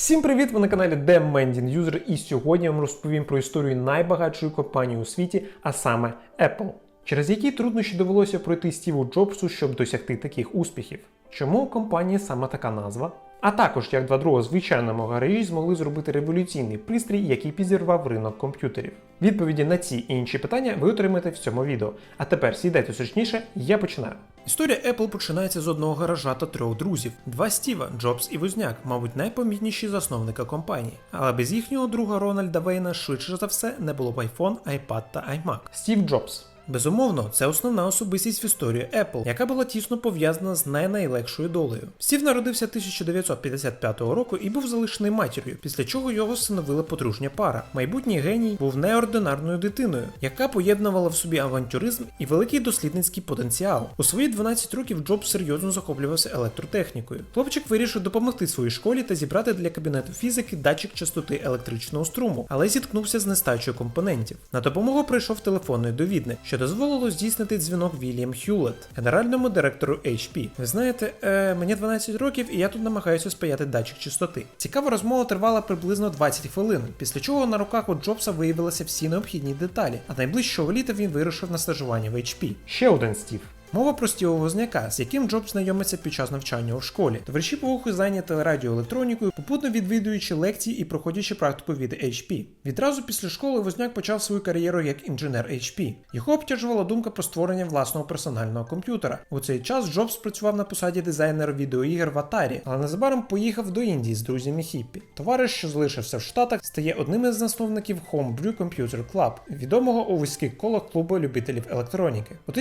Всім привіт! Ви на каналі The Mending User і сьогодні я вам розповім про історію найбагатшої компанії у світі, а саме Apple. Через які труднощі довелося пройти Стіву Джобсу, щоб досягти таких успіхів. Чому у компанії саме така назва? А також як два друга звичайному гаражі змогли зробити революційний пристрій, який підірвав ринок комп'ютерів. Відповіді на ці і інші питання ви отримаєте в цьому відео. А тепер сідайте зручніше, я починаю. Історія Apple починається з одного гаража та трьох друзів: два Стіва, Джобс і Возняк, мабуть, найпомітніші засновника компанії. Але без їхнього друга Рональда Вейна швидше за все не було б iPhone, iPad та iMac. Стів Джобс. Безумовно, це основна особистість в історії Apple, яка була тісно пов'язана з найнайлегшою долею. Стів народився 1955 року і був залишений матір'ю, після чого його становила подружня пара. Майбутній геній був неординарною дитиною, яка поєднувала в собі авантюризм і великий дослідницький потенціал. У свої 12 років Джобс серйозно захоплювався електротехнікою. Хлопчик вирішив допомогти своїй школі та зібрати для кабінету фізики датчик частоти електричного струму, але зіткнувся з нестачею компонентів. На допомогу прийшов телефонний довідник, що дозволило здійснити дзвінок Вільям Хюлет, генеральному директору HP. Ви знаєте, е, мені 12 років і я тут намагаюся спаяти датчик частоти. Цікава розмова тривала приблизно 20 хвилин, після чого на руках у Джобса виявилися всі необхідні деталі, а найближчого літа він вирушив на стажування в HP. Ще один Стів. Мова про Стіва Возняка, з яким Джобс знайомиться під час навчання у школі. Товариші по вуху зайняті радіоелектронікою, попутно відвідуючи лекції і проходячи практику від HP. Відразу після школи Возняк почав свою кар'єру як інженер HP. Його обтяжувала думка про створення власного персонального комп'ютера. У цей час Джобс працював на посаді дизайнера відеоігр в Atari, але незабаром поїхав до Індії з друзями Хіппі. Товариш, що залишився в Штатах, стає одним із засновників Homebrew Computer Club, відомого у вузьких колах клубу любителів електроніки. У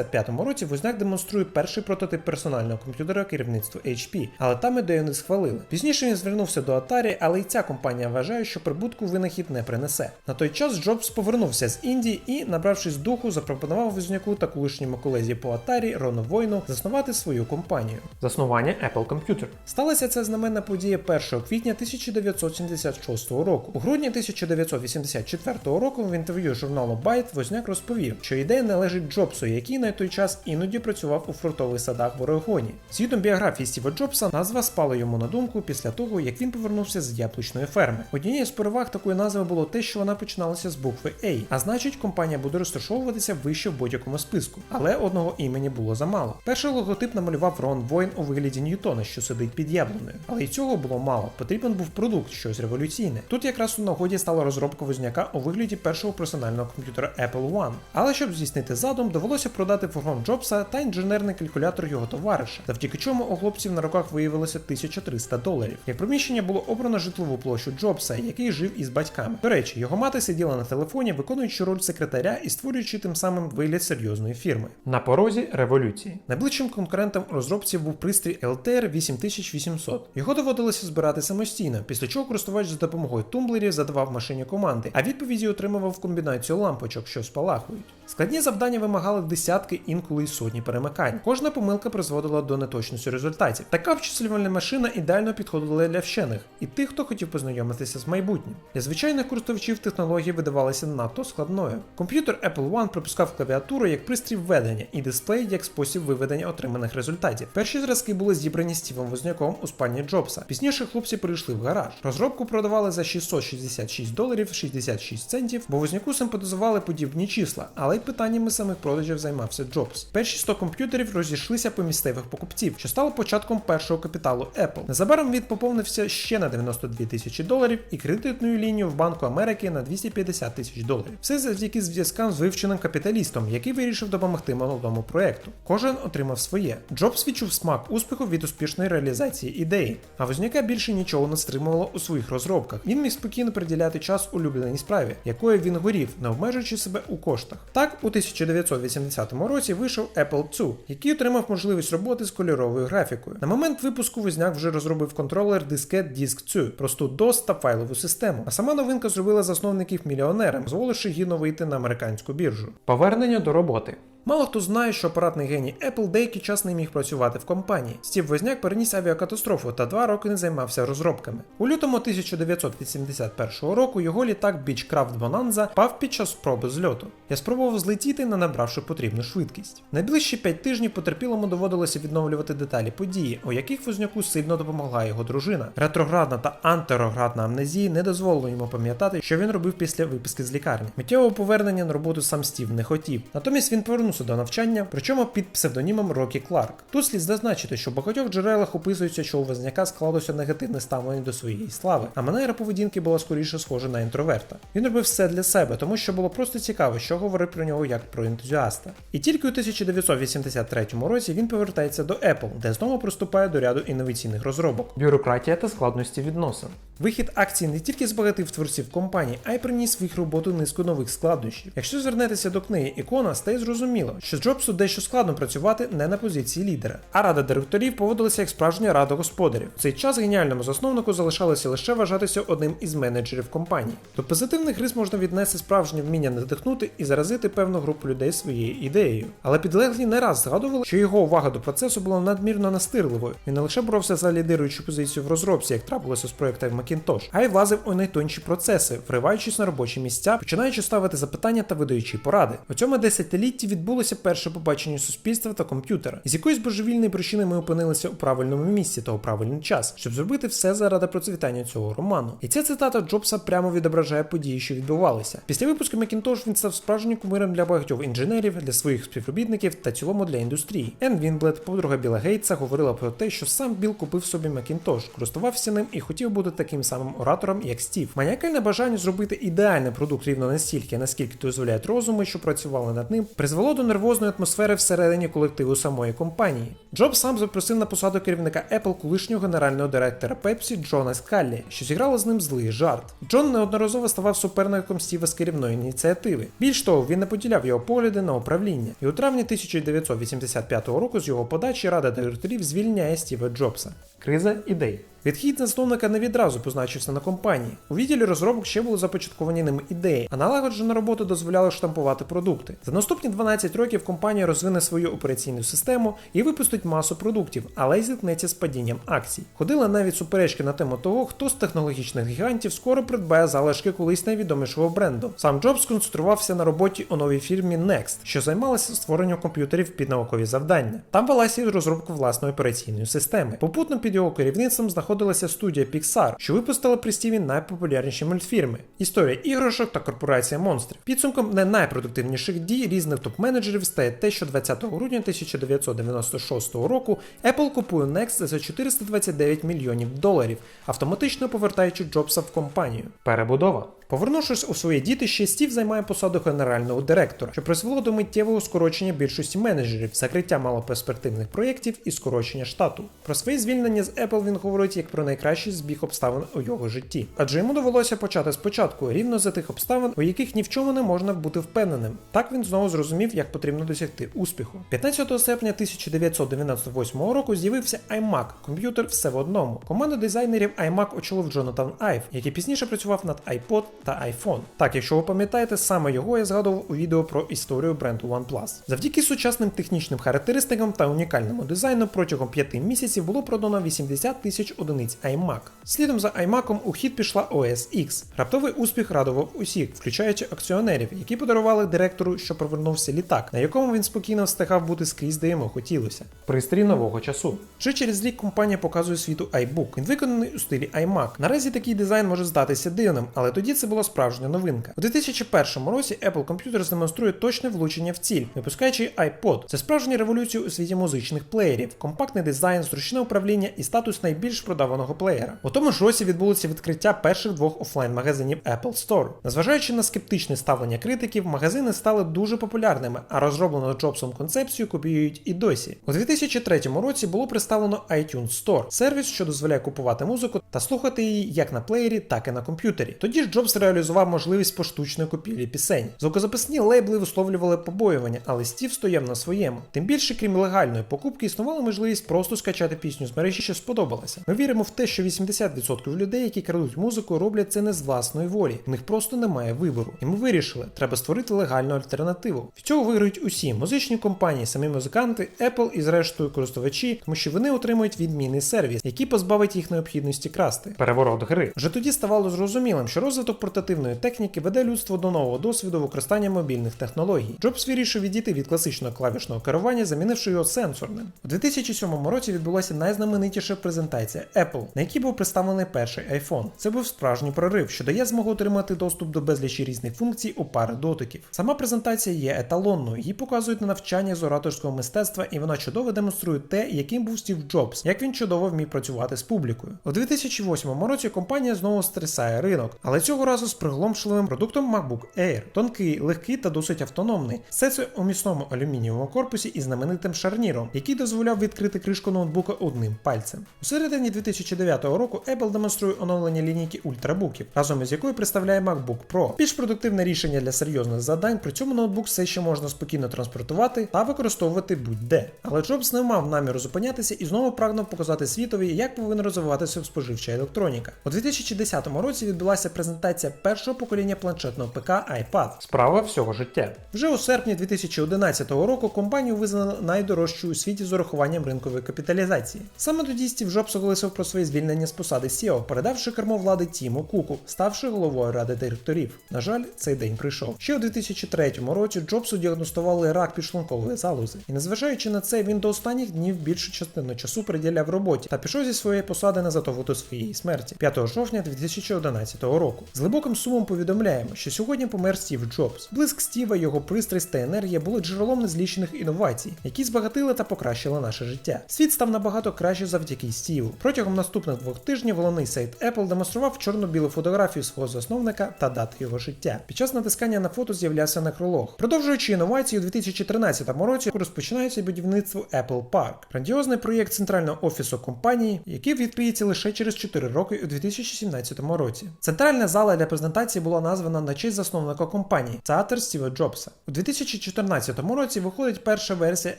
1975 році Возняк демонструє перший прототип персонального комп'ютера керівництву HP, але там ідею не схвалили. Пізніше він звернувся до Atari, але й ця компанія вважає, що прибутку винахід не принесе. На той час Джобс повернувся з Індії і, набравшись духу, запропонував Возняку та колишньому колезі по Atari Рону Войну заснувати свою компанію. Заснування Apple Computer. Сталася ця знаменна подія 1 квітня 1976 року. У грудні 1984 року в інтерв'ю журналу Byte Возняк розповів, що ідея належить Джобсу, який на той час іноді працював у фруктових садах в Орегоні. Згідно біографії Стіва Джобса, назва спала йому на думку після того, як він повернувся з яблучної ферми. Однією з переваг такої назви було те, що вона починалася з букви A, а значить, компанія буде розташовуватися вище в будь-якому списку. Але одного імені було замало. Перший логотип намалював Рон Войн у вигляді Ньютона, що сидить під яблуною. Але й цього було мало. Потрібен був продукт, щось революційне. Тут якраз у нагоді стала розробка возняка у вигляді першого персонального комп'ютера Apple One. Але щоб здійснити задум, довелося продати фургон Джобса та інженерний калькулятор його товариша, завдяки чому у хлопців на руках виявилося 1300 доларів. Як приміщення було обрано житлову площу Джобса, який жив із батьками. До речі, його мати сиділа на телефоні, виконуючи роль секретаря і створюючи тим самим вигляд серйозної фірми. На порозі революції. Найближчим конкурентом розробців був пристрій LTR 8800. Його доводилося збирати самостійно, після чого користувач за допомогою тумблерів задавав машині команди, а відповіді отримував комбінацію лампочок, що спалахують. Складні завдання вимагали десятки, інколи й сотні перемикань. Кожна помилка призводила до неточності результатів. Така обчислювальна машина ідеально підходила для вчених і тих, хто хотів познайомитися з майбутнім. Для звичайних користувачів технології видавалися надто складною. Комп'ютер Apple One пропускав клавіатуру як пристрій введення і дисплей як спосіб виведення отриманих результатів. Перші зразки були зібрані Стівом Возняком у спальні Джобса. Пізніше хлопці перейшли в гараж. Розробку продавали за 666 доларів 66 центів, бо Возняку симпатизували подібні числа, але й питаннями самих продажів займався Джобс. Перші 100 комп'ютерів розійшлися по місцевих покупців, що стало початком першого капіталу Apple. Незабаром він поповнився ще на 92 тисячі доларів і кредитною лінією в Банку Америки на 250 тисяч доларів. Все завдяки зв'язкам з вивченим капіталістом, який вирішив допомогти молодому проекту. Кожен отримав своє. Джобс відчув смак успіху від успішної реалізації ідеї, а Возняка більше нічого не стримувало у своїх розробках. Він міг спокійно приділяти час улюбленій справі, якою він горів, не обмежуючи себе у коштах. Так, у 1980 році вийшов Apple II, який отримав можливість роботи з кольоровою графікою. На момент випуску Возняк вже розробив контролер дискет Disk 2, просту DOS та файлову систему. А сама новинка зробила засновників мільйонерам, дозволивши гідно вийти на американську біржу. Повернення до роботи. Мало хто знає, що апаратний геній Apple деякий час не міг працювати в компанії. Стів Возняк переніс авіакатастрофу та два роки не займався розробками. У лютому 1981 року його літак Beechcraft Bonanza пав під час спроби зльоту. Я спробував злетіти, не набравши потрібну швидкість. Найближчі п'ять тижнів потерпілому доводилося відновлювати деталі події, у яких Возняку сильно допомогла його дружина. Ретроградна та антироградна амнезії не дозволили йому пам'ятати, що він робив після виписки з лікарні. Миттєвого повернення на роботу сам Стів не хотів. Натомість він повернувся до навчання, причому під псевдонімом Рокі Кларк. Тут слід зазначити, що в багатьох джерелах описується, що у Возняка склалося негативне ставлення до своєї слави, а манера поведінки була скоріше схожа на інтроверта. Він робив все для себе, тому що було просто цікаво, що говорить про нього як про ентузіаста. І тільки у 1983 році він повертається до Apple, де знову приступає до ряду інноваційних розробок. Бюрократія та складності відносин. Вихід акцій не тільки збагатив творців компанії, а й приніс в їх роботу низку нових складнощів. Якщо звернетеся до книги ікона, стає зрозуміло, що Джобсу дещо складно працювати не на позиції лідера. А рада директорів поводилася як справжня рада господарів. В цей час геніальному засновнику залишалося лише вважатися одним із менеджерів компанії. До позитивних рис можна віднести справжнє вміння надихнути і заразити певну групу людей своєю ідеєю. Але підлеглі не раз згадували, що його увага до процесу була надмірно настирливою. Він не лише боровся за лідируючу позицію в розробці, як трапилося з проектом Macintosh, а й влазив у найтонші процеси, вриваючись на робочі місця, починаючи ставити запитання та видаючи поради. У цьому десятилітті відбулося перше побачення суспільства та комп'ютера. З якоїсь божевільної причини ми опинилися у правильному місці та у правильний час, щоб зробити все заради процвітання цього роману. І ця цитата Джобса прямо відображає події, що відбувалися. Після випуску Macintosh він став справжнім кумиром для багатьох інженерів, для своїх співробітників та цілому для індустрії. Ен Вінблет, подруга Біла Гейтса, говорила про те, що сам Біл купив собі Macintosh, користувався ним і хотів бути таким самим оратором, як Стів. Маніакальне бажання зробити ідеальний продукт рівно настільки, наскільки дозволяють розуми, що працювали над ним, призвело до нервозної атмосфери всередині колективу самої компанії. Джоб сам запросив на посаду керівника Apple колишнього генерального директора Pepsi Джона Скаллі, що зіграло з ним злий жарт. Джон неодноразово ставав суперником Стіва з керівної ініціативи. Більш того, він не поділяв його погляди на управління. І у травні 1985 року з його подачі Рада директорів звільняє Стіва Джобса. Криза ідей. Відхід засновника не відразу позначився на компанії. У відділі розробок ще були започатковані ними ідеї, а налагоджена робота дозволяла штампувати продукти. За наступні 12 років компанія розвине свою операційну систему і випустить масу продуктів, але й зіткнеться з падінням акцій. Ходили навіть суперечки на тему того, хто з технологічних гігантів скоро придбає залишки колись найвідомішого бренду. Сам Джобс концентрувався на роботі у новій фірмі Next, що займалася створенням комп'ютерів під наукові завдання. Там велася й розробка власної операційної системи. Попутно його керівництвом знаходилася студія Pixar, що випустила при Стіві найпопулярніші мультфільми: Історія іграшок та корпорація монстрів. Підсумком не найпродуктивніших дій різних топ-менеджерів стає те, що 20 грудня 1996 року Apple купує Next за 429 мільйонів доларів, автоматично повертаючи Джобса в компанію. Перебудова. Повернувшись у своє дітище, Стів займає посаду генерального директора, що призвело до миттєвого скорочення більшості менеджерів, закриття малоперспективних проєктів і скорочення штату. Про своє звільнення з Apple він говорить як про найкращий збіг обставин у його житті, адже йому довелося почати спочатку рівно за тих обставин, у яких ні в чому не можна бути впевненим. Так він знову зрозумів, як потрібно досягти успіху. 15 серпня 1998 року з'явився iMac, комп'ютер все в одному. Команду дизайнерів iMac очолив Джонатан Айв, який пізніше працював над iPod та iPhone. Так, якщо ви пам'ятаєте, саме його я згадував у відео про історію бренду OnePlus. Завдяки сучасним технічним характеристикам та унікальному дизайну протягом 5 місяців було продано 80 тисяч одиниць iMac. Слідом за iMac у хід пішла OS X. Раптовий успіх радував усіх, включаючи акціонерів, які подарували директору, що провернувся літак, на якому він спокійно встигав бути скрізь, де йому хотілося. Пристрій нового часу. Вже через рік компанія показує світу iBook. Він виконаний у стилі iMac. Наразі такий дизайн може здатися дивним, але тоді це була справжня новинка. У 2001 році Apple Computers демонструє точне влучення в ціль, випускаючи iPod. Це справжня революція у світі музичних плеєрів, компактний дизайн, зручне управління і статус найбільш продаваного плеєра. У тому ж році відбулося відкриття перших двох офлайн-магазинів Apple Store. Незважаючи на скептичне ставлення критиків, магазини стали дуже популярними, а розроблену Джобсом концепцію копіюють і досі. У 2003 році було представлено iTunes Store, сервіс, що дозволяє купувати музику та слухати її як на плеєрі, так і на комп'ютері. Тоді ж Джобс реалізував можливість поштучної купівлі пісень. Звукозаписні лейбли висловлювали побоювання, але Стів стояв на своєму. Тим більше, крім легальної покупки, існувала можливість просто скачати пісню з мережі, що сподобалася. Ми віримо в те, що 80% людей, які крадуть музику, роблять це не з власної волі. У них просто немає вибору. І ми вирішили, треба створити легальну альтернативу. Від цього виграють усі музичні компанії, самі музиканти, Apple і зрештою користувачі, тому що вони отримують відмінний сервіс, який позбавить їх необхідності красти. Переворот гри. Вже тоді ставало зрозумілим, що розвиток портативної техніки веде людство до нового досвіду використання мобільних технологій. Джобс вирішив відійти від класичного клавішного керування, замінивши його сенсорним. У 2007 році відбулася найзнаменитіша презентація Apple, на якій був представлений перший iPhone. Це був справжній прорив, що дає змогу отримати доступ до безлічі різних функцій у пари дотиків. Сама презентація є еталонною, її показують на навчання з ораторського мистецтва, і вона чудово демонструє те, яким був Стів Джобс, як він чудово вмів працювати з публікою. У 2008 році компанія знову стрясає ринок, але цього разу з приголомшливим продуктом MacBook Air. Тонкий, легкий та досить автономний. Все це у міцному алюмінієвому корпусі із знаменитим шарніром, який дозволяв відкрити кришку ноутбука одним пальцем. У середині 2009 року Apple демонструє оновлення лінійки ультрабуків, разом із якою представляє MacBook Pro. Більш продуктивне рішення для серйозних завдань, при цьому ноутбук все ще можна спокійно транспортувати та використовувати будь-де. Але Джобс не мав наміру зупинятися і знову прагнув показати світові, як повинна розвиватися споживча електроніка. У 2010 році відбулася презентація першого покоління планшетного ПК iPad. Справа всього життя. Вже у серпні 2011 року компанію визнали найдорожчою у світі з урахуванням ринкової капіталізації. Саме тоді Стів Джобс оголосив про своє звільнення з посади CEO, передавши кермо влади Тіму Куку, ставши головою ради директорів. На жаль, цей день прийшов. Ще у 2003 році Джобсу діагностували рак підшлункової залози, і незважаючи на це, він до останніх днів більшу частину часу приділяв роботі та пішов зі своєї посади незадовго до своєї смерті 5 жовтня 2011 року. З глибоким сумом повідомляємо, що сьогодні помер Стів Джобс. Блиск Стіва, його пристрасть та енергія були джерелом незлічених інновацій, які збагатили та покращили наше життя. Світ став набагато краще завдяки Стіву. Протягом наступних двох тижнів головний сайт Apple демонстрував чорно-білу фотографію свого засновника та дати його життя. Під час натискання на фото з'являвся некролог. Продовжуючи інновації у 2013 році, розпочинається будівництво Apple Park, грандіозний проєкт центрального офісу компанії, який відкриється лише через 4 роки у 2017 році. Центральна зала для презентації була названа на честь засновника компанії театр Стіва Джобса. У 2014 році виходить перша версія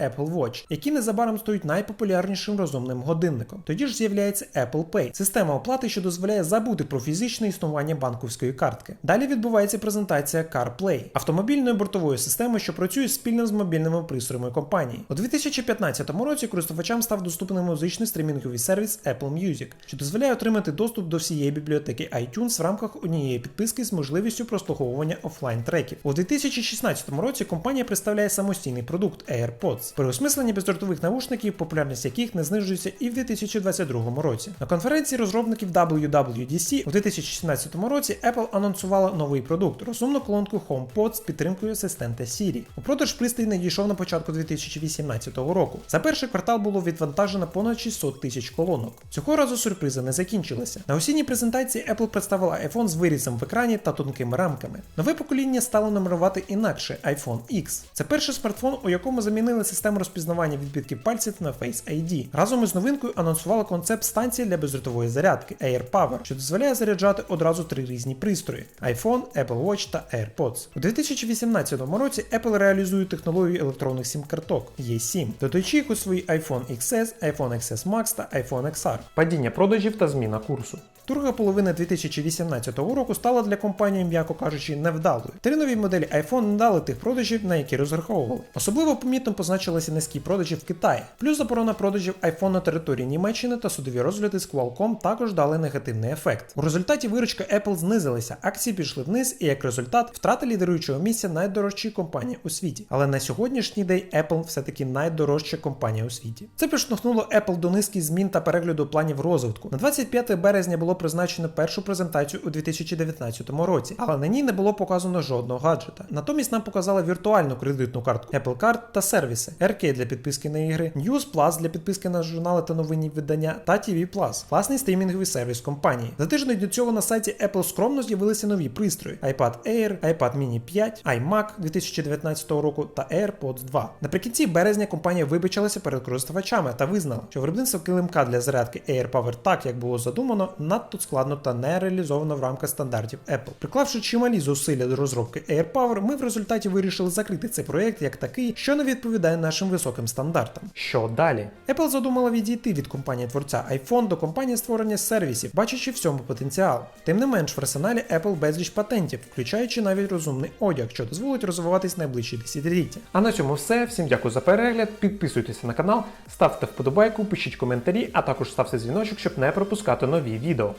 Apple Watch, який незабаром стають найпопулярнішим розумним годинником. Тоді ж з'являється Apple Pay, система оплати, що дозволяє забути про фізичне існування банківської картки. Далі відбувається презентація CarPlay, автомобільної бортової системи, що працює спільно з мобільними пристроями компанії. У 2015 році користувачам став доступний музичний стрімінговий сервіс Apple Music, що дозволяє отримати доступ до всієї бібліотеки iTunes в рамках однієї підписки з можливістю прослуховування офлайн треків. У 2016 році компанія представляє самостійний продукт AirPods, переосмислення бездротових наушників, популярність яких не знижується і в 2022 році. На конференції розробників WWDC у 2016 році Apple анонсувала новий продукт розумну колонку HomePod з підтримкою асистента Siri. У продаж пристрій надійшов на початку 2018 року. За перший квартал було відвантажено понад 600 тисяч колонок. Цього разу сюрпризи не закінчилися. На осінній презентації Apple представила iPhone з вирізом в екрані та тонкими рамками. Нове покоління стало номерувати інакше iPhone X. Це перший смартфон, у якому замінили систему розпізнавання відбитків пальців на Face ID. Разом із новинкою анонсували концепт станції для бездротової зарядки AirPower, що дозволяє заряджати одразу три різні пристрої: iPhone, Apple Watch та AirPods. У 2018 році Apple реалізує технологію електронних сім-карток eSIM, додаючи їх у свої iPhone XS, iPhone XS Max та iPhone XR. Падіння продажів та зміна курсу. Друга половина 2018 року стала для компанії, м'яко кажучи, невдалою. Три нові моделі iPhone не дали тих продажів, на які розраховували. Особливо помітно позначилися низькі продажі в Китаї. Плюс заборона продажів iPhone на території Німеччини та судові розгляди з Qualcomm також дали негативний ефект. У результаті виручка Apple знизилася, акції пішли вниз, і як результат втрати лідеруючого місця найдорожчої компанії у світі. Але на сьогоднішній день Apple все-таки найдорожча компанія у світі. Це підштовхнуло Apple до низки змін та перегляду планів розвитку. На 25 березня було призначено першу презентацію у 2019 році, але на ній не було показано жодного гаджета. Натомість нам показали віртуальну кредитну картку Apple Card та сервіси Arcade для підписки на ігри, News Plus для підписки на журнали та новинні видання та TV Plus, власний стрімінговий сервіс компанії. За тиждень до цього на сайті Apple скромно з'явилися нові пристрої: iPad Air, iPad Mini 5, iMac 2019 року та AirPods 2. Наприкінці березня компанія вибачилася перед користувачами та визнала, що виробництво килимка для зарядки AirPower так, як було задумано, надто складно та не реалізовано в рамках стандартів Apple. Приклавши чималі зусилля до розробки AirPower, ми в результаті вирішили закрити цей проект як такий, що не відповідає нашим високим стандартам. Що далі? Apple задумала відійти від компанії творця iPhone до компанії створення сервісів, бачачи в цьому потенціал. Тим не менш, в арсеналі Apple безліч патентів, включаючи навіть розумний одяг, що дозволить розвиватись найближчі десятиліття. А на цьому все. Всім дякую за перегляд. Підписуйтеся на канал, ставте вподобайку, пишіть коментарі, а також ставте дзвіночок, щоб не пропускати нові відео.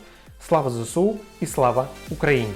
Слава ЗСУ і слава Україні!